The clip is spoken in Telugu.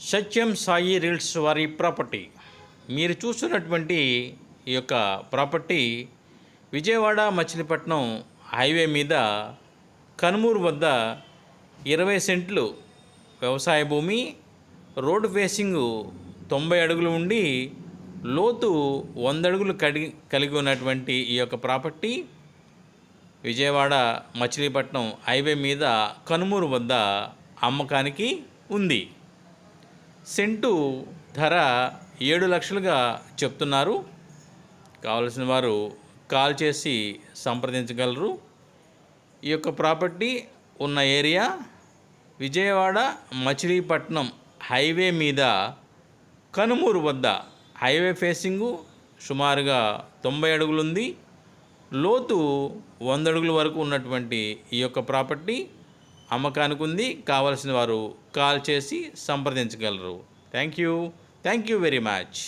సత్యం సాయి రీల్స్ వారి ప్రాపర్టీ. మీరు చూస్తున్నటువంటి ఈ యొక్క ప్రాపర్టీ విజయవాడ మచిలీపట్నం హైవే మీద కనుమూరు వద్ద ఇరవై సెంట్లు వ్యవసాయ భూమి రోడ్డు ఫేసింగ్ తొంభై అడుగులు ఉండి లోతు వంద అడుగులు కడిగి కలిగి ఉన్నటువంటి ఈ యొక్క ప్రాపర్టీ విజయవాడ మచిలీపట్నం హైవే మీద కనుమూరు వద్ద అమ్మకానికి ఉంది. సెంటు ధర ఏడు లక్షలుగా చెప్తున్నారు. కావలసిన వారు కాల్ చేసి సంప్రదించగలరు. ఈ యొక్క ప్రాపర్టీ ఉన్న ఏరియా విజయవాడ మచిలీపట్నం హైవే మీద కనుమూరు వద్ద హైవే ఫేసింగు సుమారుగా తొంభై అడుగులు ఉంది లోతు వంద అడుగుల వరకు ఉన్నటువంటి ఈ యొక్క ప్రాపర్టీ అమ్మకానికి ఉంది కావలసిన వారు కాల్ చేసి సంప్రదించగలరు. Thank you thank you very much